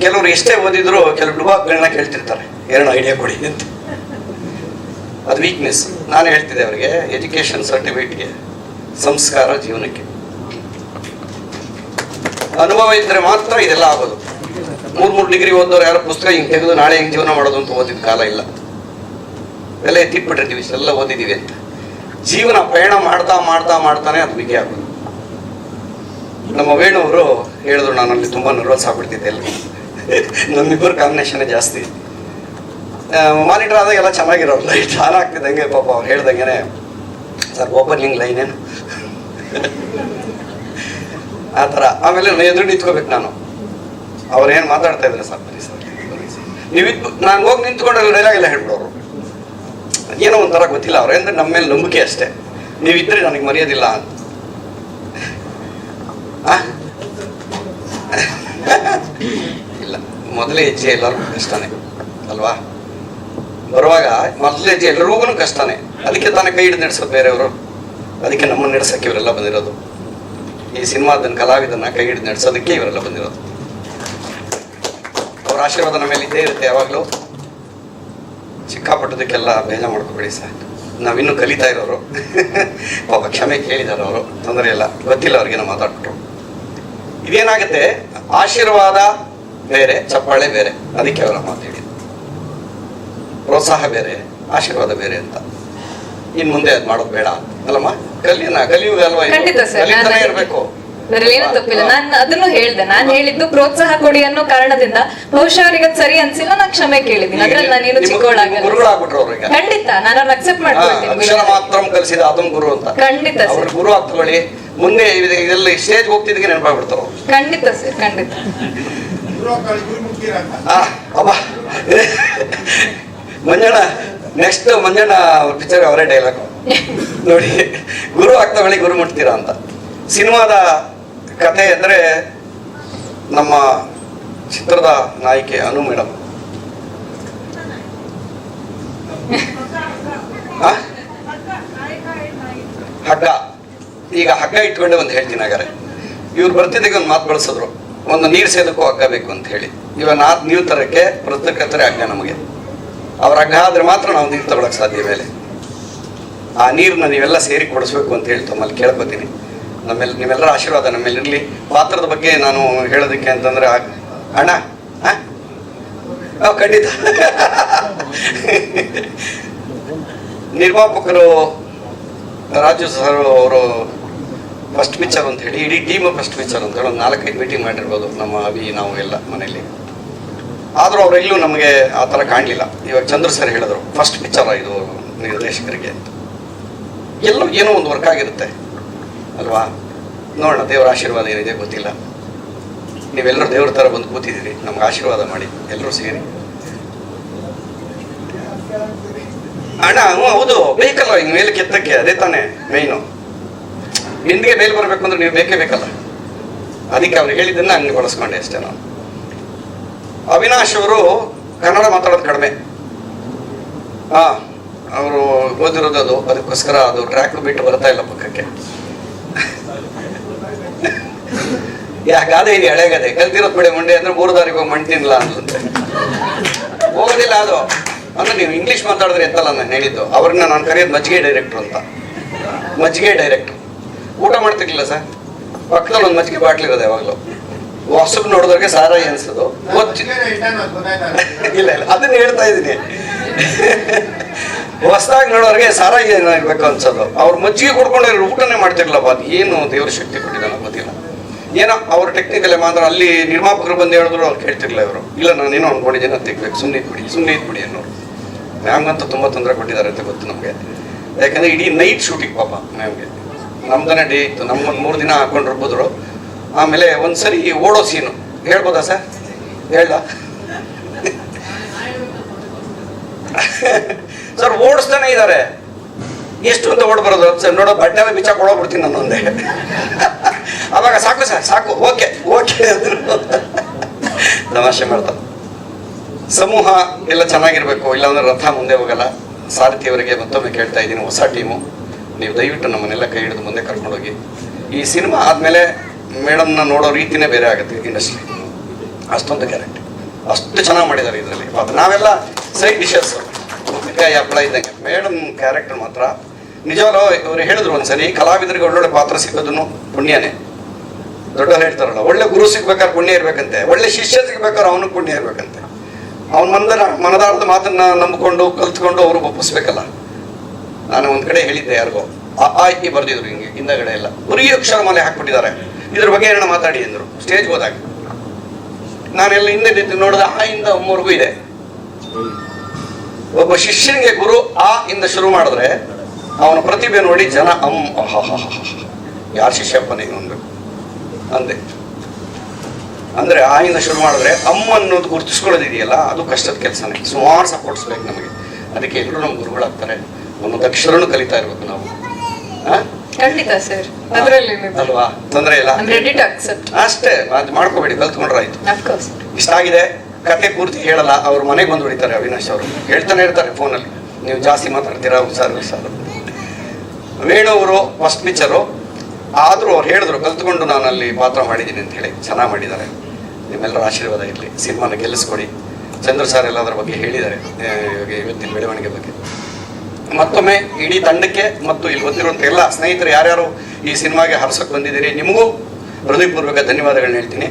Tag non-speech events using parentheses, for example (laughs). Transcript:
ಕೆಲವರು ಎಷ್ಟೇ ಓದಿದ್ರು ಕೆಲವು ಡುಬಾಕ್ಗಳನ್ನ ಕೇಳ್ತಿರ್ತಾರೆ. ಎರಡು ಐಡಿಯಾ ಕೊಡಿ ಅಂತ. ಅದು ವೀಕ್ನೆಸ್ ನಾನು ಹೇಳ್ತಿದ್ದೆ ಅವರಿಗೆ ಎಜುಕೇಷನ್ ಸರ್ಟಿಫಿಕೇಟ್ಗೆ ಸಂಸ್ಕಾರ ಜೀವನಕ್ಕೆ. ಅನುಭವ ಇದ್ರೆ ಮಾತ್ರ ಇದೆಲ್ಲ ಆಗೋದು. ಮೂರು ಮೂರು ಡಿಗ್ರಿ ಓದೋರು ಯಾರು ಪುಸ್ತಕ ಹಿಂಗೆ ತೆಗೆದು ನಾಳೆ ಹಿಂಗೆ ಜೀವನ ಮಾಡೋದು ಅಂತ ಓದಿದ ಕಾಲ ಇಲ್ಲ. ಎಲ್ಲ ಎತ್ತಿಟ್ಬಿಟ್ಟಿರ್ತೀವಿ, ಇಷ್ಟೆಲ್ಲ ಓದಿದ್ದೀವಿ ಅಂತ. ಜೀವನ ಪ್ರಯಾಣ ಮಾಡ್ತಾ ಮಾಡ್ತಾ ಮಾಡ್ತಾನೆ ಅದು ಬಿಗಿ ಆಗೋದು. ನಮ್ಮ ವೇಣು ಅವರು ಹೇಳಿದ್ರು ನಾನು ಅಲ್ಲಿ ತುಂಬ ನರ್ವಸ್ ಆಗ್ಬಿಡ್ತಿದ್ದೆ ಎಲ್ಲ ನಮ್ಮಿಬ್ಬರು ಕಾಂಬಿನೇಷನ್ ಜಾಸ್ತಿ. ಮಾನಿಟರ್ ಆದಾಗ ಎಲ್ಲ ಚೆನ್ನಾಗಿರೋರು. ಲೈಟ್ ಆನ್ ಆಗ್ತಿದ್ದಂಗೆ ಪಾಪ ಅವ್ರು ಹೇಳ್ದಂಗೆ ಸರ್ ಓಪನಿಂಗ್ ಲೈನ್ ಏನು? ಆ ಥರ. ಆಮೇಲೆ ಎದುರು ನಿಂತ್ಕೋಬೇಕು ನಾನು. ಅವ್ರು ಏನು ಮಾತಾಡ್ತಾ ಇದ್ರೆ ಸರ್ ಬರೀ ಸರ್ ನಾನು ಹೋಗಿ ನಿಂತ್ಕೊಂಡು ಡೈಲಾಗ್ ಎಲ್ಲ ಹೇಳ್ಬಿಡೋರು. ಏನೋ ಒಂಥರ ಗೊತ್ತಿಲ್ಲ ಅವ್ರು ಅಂದ್ರೆ ನಮ್ಮ ಮೇಲೆ ನಂಬಿಕೆ ಅಷ್ಟೇ. ನೀವಿದ್ರೆ ನನಗೆ ಮರೆಯೋದಿಲ್ಲ ಅಂತ. ಮೊದಲೇ ಹೆಜ್ಜೆ ಎಲ್ಲರಿಗೂ ಕಷ್ಟನೇ, ಅಲ್ವಾ? ಬರುವಾಗ ಮೊದಲೇ ಹೆಜ್ಜೆ ಎಲ್ಲರಿಗೂ ಕಷ್ಟನೇ. ಅದಕ್ಕೆ ತಾನೇ ಕೈ ಹಿಡಿದು ನಡೆಸೋದು ಬೇರೆಯವರು. ಅದಕ್ಕೆ ನಮ್ಮನ್ನು ನಡೆಸೋಕ್ಕೆ ಇವರೆಲ್ಲ ಬಂದಿರೋದು. ಈ ಸಿನಿಮಾದ ಕಲಾವಿದನ ಕೈ ಹಿಡಿದು ನಡೆಸೋದಕ್ಕೆ ಇವರೆಲ್ಲ ಬಂದಿರೋದು. ಅವ್ರ ಆಶೀರ್ವಾದ ನಮ್ಮ ಮೇಲೆ ಇದ್ದೇ ಇರುತ್ತೆ ಯಾವಾಗಲೂ. ಸಿಕ್ಕಾಪಟ್ಟದಕ್ಕೆಲ್ಲ ಬೇಜ ಮಾಡ್ಕೋಬೇಡಿ ಸರ್. ನಾವಿನ್ನೂ ಕಲಿತಾ ಇರೋರು. (laughs) ಪಾಪ ಕ್ಷಮೆ ಕೇಳಿದಾರೆ ಅವರು. ತೊಂದರೆ ಇಲ್ಲ. ಗೊತ್ತಿಲ್ಲ ಅವ್ರಿಗೇನೋ ಮಾತಾಡ್ಬಿಟ್ರು. ಇದೇನಾಗುತ್ತೆ? ಆಶೀರ್ವಾದ ಬೇರೆ ಚಪ್ಪಾಳೆ ಬೇರೆ ಅದಕ್ಕೆ ಅವರ ಮಾತು ಹೇಳಿದ್ರು ಪ್ರೋತ್ಸಾಹ ಬೇರೆ ಆಶೀರ್ವಾದ ಬೇರೆ ಅಂತ. ಇನ್ ಮುಂದೆ ಅದ್ ಮಾಡೋದು ಬೇಡ ಅಲ್ಲಮ್ಮ ಕಲಿಯೋಣ ಕಲಿಯುಗ ಅಲ್ವಾ ಕಲಿತಾನೆ ಇರಬೇಕು. ಅದ್ರಲ್ಲಿ ಏನೂ ತಪ್ಪಿಲ್ಲ. ನಾನು ಅದನ್ನು ಹೇಳ್ದೆ. ನಾನು ಹೇಳಿದ್ದು ಪ್ರೋತ್ಸಾಹ ಕೊಡಿ ಅನ್ನೋ ಕಾರಣದಿಂದ. ಬಹುಶಃ ಅವ್ರಿಗೆ ಅದ್ ಸರಿ ಅನ್ಸಿಲ್ಲ ನಾನು ಕ್ಷಮೆ ಕೇಳಿದ್ದೀನಿ. ಅದ್ರಲ್ಲಿ ನಾನೇನು ಚಿಕ್ಕವಳಾಗಲ್ಲ. ಖಂಡಿತ. ನಾನು ಅವ್ರನ್ನ ಅಕ್ಸೆಪ್ಟ್ ಮಾಡ್ಕೊಳ್ತೀನಿ ಕಲಿಸಿದ ಅದೊಂದು ಗುರು ಅಂತ. ಖಂಡಿತ ಅವ್ರ ಸರ್ ಗುರು ಆಗ್ತಕೊಳ್ಳಿ ಮುಂದೆ ಇದು- ಇದೆಲ್ಲ ಸ್ಟೇಜ್ ಹೋಗ್ತಿದ್ದಕ್ಕೆ ನೆನಪಾಗ್ಬಿಡ್ತಾರ ಖಂಡಿತ ಸರ್ ಖಂಡಿತ. ಮಂಜಣ್ಣ ನೆಕ್ಸ್ಟ್ ಮಂಜಣ್ಣ ಪಿಕ್ಚರ್ ಅವರೇ ಡೈಲಾಗ್ ನೋಡಿ, ಗುರು ಆಗ್ತಾವಳಿ, ಗುರು ಮುಟ್ತೀರಾ ಅಂತ. ಸಿನಿಮಾದ ಕಥೆ ಅಂದರೆ ನಮ್ಮ ಚಿತ್ರದ ನಾಯಕಿ ಅನು ಮೇಡಮ್. ಹಗ್ಗ. ಈಗ ಹಗ್ಗ ಇಟ್ಕೊಂಡೆ ಒಂದು ಹೇಳ್ತೀನಿ ಹಾಗಾರೆ ಇವ್ರು ಬರ್ತಿದ್ದಕ್ಕೆ ಒಂದು ಮಾತು ಬಳಸಿದ್ರು. ಒಂದು ನೀರು ಸೇದಕ್ಕೂ ಹಗ್ಗ ಬೇಕು ಅಂತ ಹೇಳಿ. ಇವಾಗ ನಾ ನೀವು ತರಕ್ಕೆ ಪತ್ರಕರ್ತರೆ ಹಗ್ಗ ನಮಗೆ. ಅವ್ರ ಅಗ್ಗ ಆದ್ರೆ ಮಾತ್ರ ನಾವು ನೀರು ತಗೊಳಕ್ ಸಾಧ್ಯ ಮೇಲೆ. ಆ ನೀರನ್ನ ನೀವೆಲ್ಲ ಸೇರಿ ಕೊಡಿಸ್ಬೇಕು ಅಂತ ಹೇಳಿ ತಮ್ಮಲ್ಲಿ ಕೇಳ್ಕೊತೀನಿ. ನಮ್ಮೆಲ್ಲ ನಿಮ್ಮೆಲ್ಲರ ಆಶೀರ್ವಾದ ನಮ್ಮೇಲೆ ಇರಲಿ. ಪಾತ್ರದ ಬಗ್ಗೆ ನಾನು ಹೇಳೋದಕ್ಕೆ ಅಂತಂದ್ರೆ ಅಣ್ಣ ಖಂಡಿತ. ನಿರ್ಮಾಪಕರು ರಾಜು ಸರ್ ಅವರು ಫಸ್ಟ್ ಪಿಚ್ಚರ್ ಅಂತ ಹೇಳಿ, ಇಡೀ ಟೀಮ್ ಫಸ್ಟ್ ಪಿಚ್ಚರ್ ಅಂತ ಹೇಳಿ ಒಂದು ನಾಲ್ಕೈದು ಮೀಟಿಂಗ್ ಮಾಡಿರ್ಬೋದು ನಮ್ಮ ಅವಿ ನಾವು ಎಲ್ಲ ಮನೆಯಲ್ಲಿ. ಆದರೂ ಅವರೆಲ್ಲೂ ನಮಗೆ ಆ ಥರ ಕಾಣಲಿಲ್ಲ. ಇವಾಗ ಚಂದ್ರ ಸರ್ ಹೇಳಿದ್ರು ಫಸ್ಟ್ ಪಿಚ್ಚರ ಇದು ನಿರ್ದೇಶಕರಿಗೆ. ಅಂತ ಎಲ್ಲೋ ಏನೋ ಒಂದು ವರ್ಕ್ ಆಗಿರುತ್ತೆ. ಅಲ್ವಾ? ನೋಡೋಣ, ದೇವರ ಆಶೀರ್ವಾದ ಏನಿದೆ ಗೊತ್ತಿಲ್ಲ. ನೀವೆಲ್ಲರೂ ದೇವ್ರ ಥರ ಬಂದು ಕೂತಿದ್ದೀರಿ, ನಮ್ಗೆ ಆಶೀರ್ವಾದ ಮಾಡಿ, ಎಲ್ಲರೂ ಸೇರಿ. ಅಣ್ಣ ಹೌದು ಬೇಕಲ್ಲ ಹಿಂಗೆ ಮೇಲೆ ಕೆತ್ತಕ್ಕೆ, ಅದೇ ತಾನೇ ಮೇಯ್ನು ನಿಂದಿಗೆ ಮೇಲೆ ಬರಬೇಕು ಅಂದ್ರೆ ನೀವು ಬೇಕೇ ಬೇಕಲ್ಲ? ಅದಕ್ಕೆ ಅವ್ರು ಹೇಳಿದ್ದನ್ನ ಹಂಗೆ ಬಳಸ್ಕೊಂಡೆ ಅಷ್ಟೇ ನಾನು. ಅವಿನಾಶ್ ಅವರು ಕನ್ನಡ ಮಾತಾಡೋದು ಕಡಿಮೆ. ಹಾ ಅವರು ಓದಿರೋದು ಅದು, ಅದಕ್ಕೋಸ್ಕರ ಅದು ಟ್ರ್ಯಾಕ್ ಬಿಟ್ಟು ಬರ್ತಾ ಇಲ್ಲ ಪಕ್ಕಕ್ಕೆ. ಯಾ ಗಾದೆ ಇದೆ ಹಳೆ ಗಾದೆ ಕಲ್ತಿರೋದ್ ಬಿಡಿ, ಮಂಡೆ ಅಂದ್ರೆ ಮೂರು ತಾರೀಕು ಹೋಗಿ ಅಂದಂತೆ ಹೋಗೋದಿಲ್ಲ ಅದು. ಅಂದ್ರೆ ನೀವು ಇಂಗ್ಲಿಷ್ ಮಾತಾಡಿದ್ರೆ ಎಂತಲ್ಲ ನಾನು ಹೇಳಿದ್ದು. ಅವ್ರನ್ನ ನಾನು ಕರೆಯೋದು ಮಜ್ಜಿಗೆ ಡೈರೆಕ್ಟ್ರು ಅಂತ. ಮಜ್ಜಿಗೆ ಡೈರೆಕ್ಟ್ರು ಊಟ ಮಾಡ್ತಿರ್ಲಿಲ್ಲ ಸರ್. ಪಕ್ಕದಲ್ಲಿ ಒಂದು ಮಜ್ಜಿಗೆ ಬಾಟ್ಲಿ ಇರೋದು ಯಾವಾಗಲೂ. ವಾಟ್ಸಪ್ ನೋಡಿದವ್ರಿಗೆ ಸಾರಾಯಿ ಅನ್ಸೋದು. ಇಲ್ಲ ಇಲ್ಲ, ಅದನ್ನ ಹೇಳ್ತಾ ಇದ್ದೀನಿ. ಹೊಸದಾಗಿ ನೋಡೋರಿಗೆ ಸಾರಾಯಿ ಏನಾಗಬೇಕು ಅನ್ಸೋದು. ಅವ್ರು ಮಜ್ಜಿಗೆ ಕುಡ್ಕೊಂಡು ಊಟನೇ ಮಾಡ್ತಿರ್ಲಪ್ಪ. ಅದು ಏನು ದೇವ್ರ ಶಕ್ತಿ ಕೊಟ್ಟಿದ್ದಾನ ಗೊತ್ತಿಲ್ಲ. ಏನೋ ಅವ್ರ ಟೆಕ್ನಿಕಲ್ ಮಾತ್ರ ಅಲ್ಲಿ ನಿರ್ಮಾಪಕರು ಬಂದು ಹೇಳಿದ್ರು, ಅವ್ರು ಕೇಳ್ತಿರ್ಲಿಲ್ಲ ಇವರು. ಇಲ್ಲ, ನಾನು ಏನೋ ಅನ್ಕೊಂಡಿದ್ದೀನಿ, ಅದು ತೆಗ್ಬೇಕು ಸುಮ್ಮನೆ ಇದ್ಬಿಡಿ ಸುಮ್ಮನೆ ಇದ್ಬಿಡಿ ಅನ್ನೋರು. ಮ್ಯಾಮ್ಗಂತೂ ತುಂಬ ತೊಂದರೆ ಕೊಟ್ಟಿದ್ದಾರೆ ಅಂತ ಗೊತ್ತು ನಮಗೆ. ಯಾಕಂದ್ರೆ ಇಡೀ ನೈಟ್ ಶೂಟಿಂಗ್ ಪಾಪ ಮ್ಯಾಮ್ಗೆ. ನಮ್ದನೇ ಡೇ ಇತ್ತು. ನಮ್ಮನ್ನು ಮೂರು ದಿನ ಹಾಕೊಂಡಿರ್ಬೋದ್ರು ಆಮೇಲೆ ಒಂದ್ಸರಿ ಓಡೋ ಸೀನು. ಹೇಳ್ಬೋದಾ ಸರ್? ಹೇಳ. ಸರ್, ಓಡಿಸ್ತಾನೆ ಇದ್ದಾರೆ ಎಷ್ಟು ಅಂತ ಓಡ್ ಬರೋದು? ಸರ್, ನೋಡೋ, ಬಟ್ಟೆ ಎಲ್ಲ ಬಿಚ್ಚಾಕ್ ಕೊಡೋಗ್ಬಿಡ್ತೀನಿ ನಾನು ಒಂದೇ ಅವಾಗ ಸಾಕು ಸರ್, ಸಾಕು. ಓಕೆ ಓಕೆ ತಮಾಷೆ ಮಾಡ್ತಾ ಸಮೂಹ ಎಲ್ಲ ಚೆನ್ನಾಗಿರ್ಬೇಕು. ಇಲ್ಲಾಂದ್ರೆ ರಥ ಮುಂದೆ ಹೋಗಲ್ಲ. ಸಾರಥಿಯವರಿಗೆ ಮತ್ತೊಮ್ಮೆ ಕೇಳ್ತಾ ಇದ್ದೀನಿ, ಹೊಸ ಟೀಮು. ನೀವು ದಯವಿಟ್ಟು ನಮ್ಮನ್ನೆಲ್ಲ ಕೈ ಹಿಡಿದು ಮುಂದೆ ಕರ್ಕೊಂಡೋಗಿ. ಈ ಸಿನಿಮಾ ಆದಮೇಲೆ ಮೇಡಮ್ನ ನೋಡೋ ರೀತಿನೇ ಬೇರೆ ಆಗುತ್ತೆ ಇಂಡಸ್ಟ್ರಿ ಅಷ್ಟೊಂದು ಗ್ಯಾರಂಟಿ. ಅಷ್ಟು ಚೆನ್ನಾಗಿ ಮಾಡಿದ್ದಾರೆ ಇದರಲ್ಲಿ. ಮತ್ತು ನಾವೆಲ್ಲ ಸೈಡ್ ಡಿಶಸ್. ಉಪ್ಪಿನಕಾಯಿ ಹಪ್ಪಳ ಇದ್ದಂಗೆ. ಮೇಡಮ್ ಕ್ಯಾರೆಕ್ಟರ್ ಮಾತ್ರ. ನಿಜವಾಗ್ಲೂ ಇವರು ಹೇಳಿದ್ರು ಒಂದ್ಸರಿ, ಕಲಾವಿದರಿಗೆ ಒಳ್ಳೊಳ್ಳೆ ಪಾತ್ರ ಸಿಗೋದನ್ನು ಪುಣ್ಯನೇ. ದೊಡ್ಡವ್ರು ಹೇಳ್ತಾರಲ್ಲ, ಒಳ್ಳೆ ಗುರು ಸಿಗ್ಬೇಕಾದ್ರೆ ಪುಣ್ಯ ಇರಬೇಕಂತೆ. ಒಳ್ಳೆ ಶಿಷ್ಯ ಸಿಗ್ಬೇಕಾದ್ರೆ ಅವನು ಪುಣ್ಯ ಇರಬೇಕಂತೆ. ಅವನ ಮಂದರ ಮನದಾಳದ ಮಾತನ್ನ ನಂಬಿಕೊಂಡು, ಕಲ್ತ್ಕೊಂಡು ಅವ್ರಿಗೆ ಒಪ್ಪಿಸ್ಬೇಕಲ್ಲ. ನಾನು ಒಂದ್ ಕಡೆ ಹೇಳಿದ್ದೆ ಯಾರಿಗೋ, ಆ ಇ ಬರ್ದಿದ್ರು ಹಿಂಗೆ, ಹಿಂದಗಡೆ ಎಲ್ಲ. ಬರೀ ಅಕ್ಷರ ಮಾಲೆ ಹಾಕ್ಬಿಟ್ಟಿದ್ದಾರೆ. ಇದ್ರ ಬಗ್ಗೆ ಏನೋ ಮಾತಾಡಿ ಅಂದ್ರು. ಸ್ಟೇಜ್ ಹೋದಾಗ. ನಾನೆಲ್ಲ ಹಿಂದೆ ನಿಂತು ನೋಡಿದ ಆ ಇಂದ ಮೂರ್ಗೂ ಇದೆ. ಒಬ್ಬ ಶಿಷ್ಯನಿಗೆ ಗುರು ಆ ಇಂದ ಶುರು ಮಾಡಿದ್ರೆ ಅವನ ಪ್ರತಿಭೆ ನೋಡಿ ಜನ ಅಮ್ ಯಾರ ಶಿಷ್ಯಪ್ಪ ನೀನು ಅನ್ಬೇಕು ಅಂದೆ. ಅಂದ್ರೆ ಆ ಇಂದ ಶುರು ಮಾಡಿದ್ರೆ ಅಮ್ಮ ಅನ್ನೋದು ಗುರುತಿಸ್ಕೊಳ್ಳೋದಿದೆಯಲ್ಲ, ಅದು ಕಷ್ಟದ ಕೆಲಸನೇ. ಸುಮಾರು ಸಪೋರ್ಟ್ಸ್ ಬೇಕು ನಮಗೆ. ಅದಕ್ಕೆ ಎಲ್ಲರೂ ನಮ್ಮ ಗುರುಗಳಾಗ್ತಾರೆ. ಒಂದೊಂದು ಅಕ್ಷರನು ಕಲಿತಾ ಇರ್ಬೇಕು ನಾವು? ಖಂಡಿತ ಸರ್. ಅಲ್ವಾ? ತೊಂದರೆ ಇಲ್ಲ. ಅಷ್ಟೇ ಅದು ಮಾಡ್ಕೋಬೇಡಿ ಕಲ್ತ್ಕೊಂಡ್ರಾಯ್ತು ಇಷ್ಟ ಆಗಿದೆ ಕತೆ ಪೂರ್ತಿ ಹೇಳಲ್ಲ ಅವ್ರ ಮನೆಗೆ ಬಂದು ಹೊಡಿತಾರೆ ಅವಿನಾಶ್ ಅವರು. ಹೇಳ್ತಾನೆ ಇರ್ತಾರೆ ಫೋನಲ್ಲಿ. ನೀವು ಜಾಸ್ತಿ ಮಾತಾಡ್ತೀರಾ ಸರ್ ಸರ್ ವೇಣು ಅವರು ಫಸ್ಟ್ ಪಿಕ್ಚರು ಆದರೂ ಅವ್ರು ಹೇಳಿದ್ರು ಕಲ್ತ್ಕೊಂಡು ನಾನು ಅಲ್ಲಿ ಪಾತ್ರ ಮಾಡಿದ್ದೀನಿ ಅಂತ ಹೇಳಿ. ಚೆನ್ನಾಗಿ ಮಾಡಿದ್ದಾರೆ. ನಿಮ್ಮೆಲ್ಲರ ಆಶೀರ್ವಾದ ಇರಲಿ. ಸಿನಿಮಾನ ಗೆಲ್ಲಿಸ್ಕೊಡಿ. ಚಂದ್ರ ಸರ್ ಎಲ್ಲ ಅದ್ರ ಬಗ್ಗೆ ಹೇಳಿದ್ದಾರೆ. ಇವತ್ತಿನ ಬೆಳವಣಿಗೆ ಬಗ್ಗೆ. ಮತ್ತೊಮ್ಮೆ ಇಡೀ ತಂಡಕ್ಕೆ ಮತ್ತು ಇಲ್ಲಿ ಬಂದಿರುವಂಥ ಎಲ್ಲ ಸ್ನೇಹಿತರು ಯಾರ್ಯಾರು ಈ ಸಿನಿಮಾಗೆ ಹರ್ಸಕ್ಕೆ ಬಂದಿದ್ದೀರಿ, ನಿಮಗೂ ಹೃದಯಪೂರ್ವಕ ಧನ್ಯವಾದಗಳನ್ನ ಹೇಳ್ತೀನಿ.